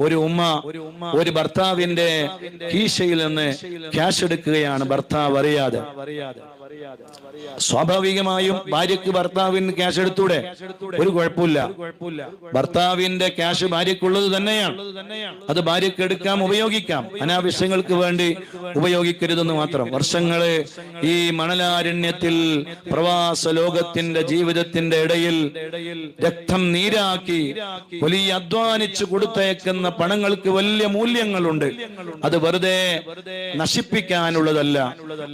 ഒരു ഉമ്മ ഒരു ഭർത്താവിന്റെ കീശയിൽ നിന്ന് ക്യാഷ് എടുക്കുകയാണ് ഭർത്താവ് അറിയാതെ. സ്വാഭാവികമായും ഭാര്യക്ക് ഭർത്താവിന് ക്യാഷ് എടുത്തൂടെ? ഒരു കുഴപ്പമില്ല. ഭർത്താവിന്റെ ക്യാഷ് ഭാര്യക്കുള്ളത് തന്നെയാണ്. അത് ഭാര്യക്ക് എടുക്കാം ഉപയോഗിക്കാം. അനാവശ്യങ്ങൾക്ക് വേണ്ടി ഉപയോഗിക്കരുതെന്ന് മാത്രം. വർഷങ്ങൾ ഈ മണലാരണ്യത്തിൽ പ്രവാസ ലോകത്തിന്റെ ജീവിതത്തിന്റെ ഇടയിൽ രക്തം നീരാക്കി വലിയ അധ്വാനിച്ചു കൊടുത്തയക്കുന്ന പണങ്ങൾക്ക് വലിയ മൂല്യങ്ങളുണ്ട്. അത് വെറുതെ നശിപ്പിക്കാനുള്ളതല്ല.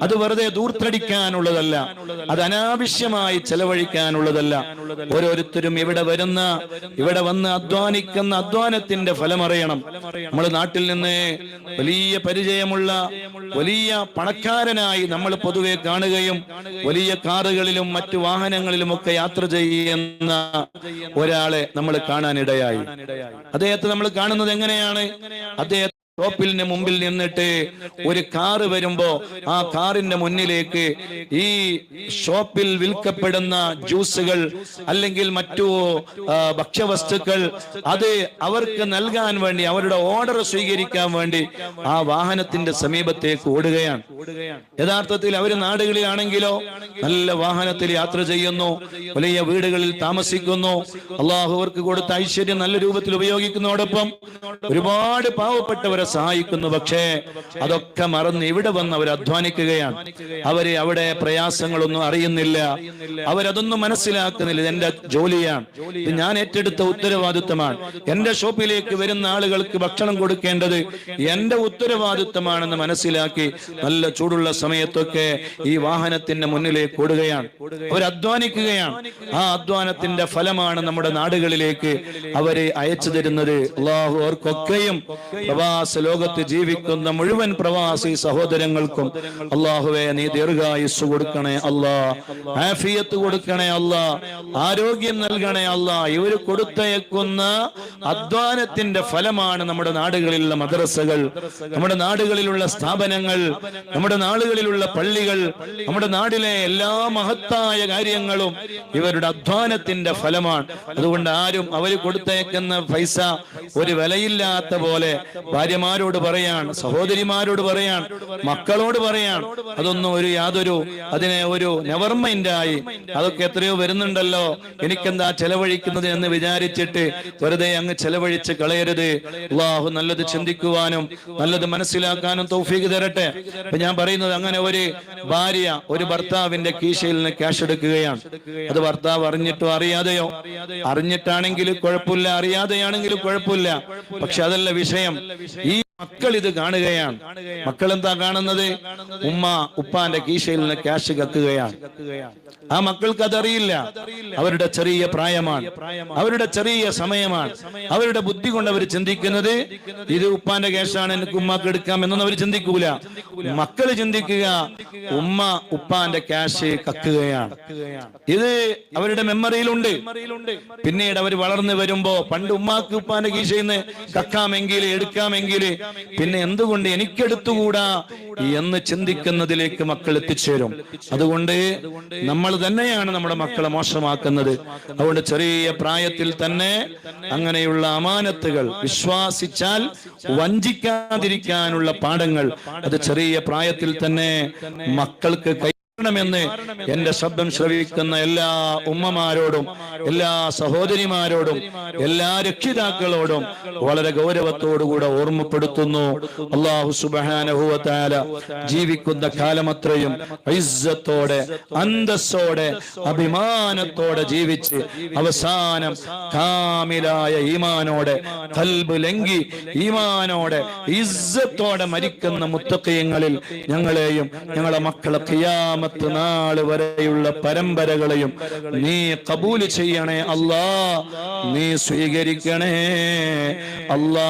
അത് വെറുതെ ദൂർത്തടിക്കാനുള്ളതല്ല. അത് അനാവശ്യമായി ചെലവഴിക്കാനുള്ളതല്ല. ഓരോരുത്തരും ഇവിടെ വരുന്ന ഇവിടെ വന്ന് അധ്വാനിക്കുന്ന അധ്വാനത്തിന്റെ ഫലമറിയണം. നമ്മൾ നാട്ടിൽ നിന്ന് വലിയ പരിചയമുള്ള വലിയ പണക്കാരനായി നമ്മൾ പൊതുവെ കാണുകയും വലിയ കാറുകളിലും മറ്റു വാഹനങ്ങളിലും ഒക്കെ യാത്ര ചെയ്യുന്ന ഒരാളെ നമ്മൾ കാണാനിടയായി. അദ്ദേഹത്തെ നമ്മൾ കാണുന്നത് എങ്ങനെയാണ്? അദ്ദേഹം ഷോപ്പിലിന് മുമ്പിൽ നിന്നിട്ട് ഒരു കാറ് വരുമ്പോ ആ കാറിന്റെ മുന്നിലേക്ക് ഈ ഷോപ്പിൽ വിൽക്കപ്പെടുന്ന ജ്യൂസുകൾ അല്ലെങ്കിൽ മറ്റു ഭക്ഷ്യവസ്തുക്കൾ അത് അവർക്ക് നൽകാൻ വേണ്ടി അവരുടെ ഓർഡർ സ്വീകരിക്കാൻ വേണ്ടി ആ വാഹനത്തിന്റെ സമീപത്തേക്ക് ഓടുകയാണ്. യഥാർത്ഥത്തിൽ അവർ നാടുകളിലാണെങ്കിലോ നല്ല വാഹനത്തിൽ യാത്ര ചെയ്യുന്നു വലിയ വീടുകളിൽ താമസിക്കുന്നു അള്ളാഹു അവർക്ക് കൊടുത്ത ഐശ്വര്യം നല്ല രൂപത്തിൽ ഉപയോഗിക്കുന്നതോടൊപ്പം ഒരുപാട് പാവപ്പെട്ടവരെ സഹായിക്കുന്നു. പക്ഷേ അതൊക്കെ മറന്ന് ഇവിടെ വന്ന് അവർ അധ്വാനിക്കുകയാണ്. അവർ അവിടെ പ്രയാസങ്ങളൊന്നും അറിയുന്നില്ല. അവരതൊന്നും മനസ്സിലാക്കുന്നില്ല. എന്റെ ജോലിയാണ്. ഇത് ഞാൻ ഏറ്റെടുത്ത ഉത്തരവാദിത്തമാണ്. എന്റെ ഷോപ്പിലേക്ക് വരുന്ന ആളുകൾക്ക് ഭക്ഷണം കൊടുക്കേണ്ടത് എന്റെ ഉത്തരവാദിത്തമാണെന്ന് മനസ്സിലാക്കി നല്ല ചൂടുള്ള സമയത്തൊക്കെ ഈ വാഹനത്തിന്റെ മുന്നിലേക്ക് ഓടുകയാണ്. അവർ അധ്വാനിക്കുകയാണ്. ആ അധ്വാനത്തിന്റെ ഫലമാണ് നമ്മുടെ നാടുകളിലേക്ക് അവരെ അയച്ചു തരുന്നത്. അള്ളാഹു അവർക്കൊക്കെയും പ്രവാസ ലോകത്ത് ജീവിക്കുന്ന മുഴുവൻ പ്രവാസി സഹോദരങ്ങൾക്കും അള്ളാഹുവെ നീ ദീർഘായുസ് കൊടുക്കണേ അല്ലാ. ആഫിയത്ത് കൊടുക്കണേ അല്ലാ. ആരോഗ്യം നൽകണേ അല്ലാ. ഇവർ കൊടുത്തയക്കുന്ന അധ്വാനത്തിന്റെ ഫലമാണ് നമ്മുടെ നാടുകളിലുള്ള മദ്രസകൾ നമ്മുടെ നാടുകളിലുള്ള സ്ഥാപനങ്ങൾ നമ്മുടെ നാടുകളിലുള്ള പള്ളികൾ നമ്മുടെ നാടിലെ എല്ലാ മഹത്തായ കാര്യങ്ങളും ഇവരുടെ അധ്വാനത്തിന്റെ ഫലമാണ്. അതുകൊണ്ട് ആരും അവർ കൊടുത്തയക്കുന്ന പൈസ ഒരു വിലയില്ലാത്ത പോലെ ഭാര്യമാരോട് പറയാണ് സഹോദരിമാരോട് പറയാൻ മക്കളോട് പറയാൻ അതൊന്നും ഒരു യാതൊരു അതിനെ ഒരു നെവർ ആയി. അതൊക്കെ എത്രയോ വരുന്നുണ്ടല്ലോ. എനിക്കെന്താ ചെലവഴിക്കുന്നത് എന്ന് വിചാരിച്ചിട്ട് വെറുതെ അങ്ങ് ചെലവഴിച്ച് കളയരുത്. അള്ളാഹു നല്ലത് ചിന്തിക്കുവാനും നല്ലത് മനസ്സിലാക്കാനും തൗഫീഖ് തരട്ടെ. അപ്പൊ ഞാൻ പറയുന്നത് അങ്ങനെ ഒരു ഭാര്യ ഒരു ഭർത്താവിന്റെ കീശയിൽ നിന്ന് ക്യാഷ് എടുക്കുകയാണ്. അത് ഭർത്താവ് അറിഞ്ഞിട്ടോ അറിയാതെയോ? അറിഞ്ഞിട്ടാണെങ്കിൽ കുഴപ്പമില്ല അറിയാതെയാണെങ്കിലും കുഴപ്പമില്ല. പക്ഷെ അതല്ല വിഷയം. ഈ മക്കൾ ഇത് കാണുകയാണ്. മക്കൾ എന്താ കാണുന്നത്? ഉമ്മ ഉപ്പാന്റെ കീശയിൽ നിന്ന് ക്യാഷ് കക്കുകയാണ്. ആ മക്കൾക്ക് അതറിയില്ല. അവരുടെ ചെറിയ പ്രായമാണ്. അവരുടെ ചെറിയ സമയമാണ്. അവരുടെ ബുദ്ധി കൊണ്ട് അവർ ചിന്തിക്കുന്നത് ഇത് ഉപ്പാന്റെ ക്യാഷാണ് എനിക്ക് ഉമ്മാക്ക് എടുക്കാം എന്നൊന്നും അവർ ചിന്തിക്കൂല. മക്കൾ ചിന്തിക്കുക ഉമ്മ ഉപ്പാന്റെ ക്യാഷ് കക്കുകയാണ്. ഇത് അവരുടെ മെമ്മറിയിലുണ്ട്. പിന്നീട് അവർ വളർന്നു വരുമ്പോ പണ്ട് ഉമ്മാക്ക് ഉപ്പാന്റെ കീശയിൽ നിന്ന് കക്കാമെങ്കിൽ എടുക്കാമെങ്കിൽ പിന്നെ എന്തുകൊണ്ട് എനിക്കെടുത്തുകൂടാ എന്ന് ചിന്തിക്കുന്നതിലേക്ക് മക്കൾ എത്തിച്ചേരും. അതുകൊണ്ട് നമ്മൾ തന്നെയാണ് നമ്മുടെ മക്കളെ മോശമാക്കുന്നത്. അതുകൊണ്ട് ചെറിയ പ്രായത്തിൽ തന്നെ അങ്ങനെയുള്ള അമാനത്തുകൾ വിശ്വാസിച്ചാൽ വഞ്ചിക്കാതിരിക്കാനുള്ള പാഠങ്ങൾ അത് ചെറിയ പ്രായത്തിൽ തന്നെ മക്കൾക്ക് ണമെന്ന് എന്റെ ശബ്ദം ശ്രവിക്കുന്ന എല്ലാ ഉമ്മമാരോടും എല്ലാ സഹോദരിമാരോടും എല്ലാ രക്ഷിതാക്കളോടും വളരെ ഗൗരവത്തോടുകൂടെ ഓർമ്മപ്പെടുത്തുന്നു. അള്ളാഹു സുബാനഹുവത്താല ജീവിക്കുന്ന കാലമത്രയും ഐസത്തോടെ അന്തസ്സോടെ അഭിമാനത്തോടെ ജീവിച്ച് അവസാനം കാമിലായ ഈമാനോടെ കൽബ് ലങ്കി ഈമാനോടെ ഇസ്സത്തോടെ മരിക്കുന്ന മുത്തക്കയങ്ങളിൽ ഞങ്ങളെയും ഞങ്ങളുടെ മക്കളെ ഖിയാമത്ത് നാൾ വരെയുള്ള പരമ്പരകളെയും നീ കബൂൽ ചെയ്യണേ അല്ലാ. നീ സ്വീകരിക്കണേ അല്ലാ.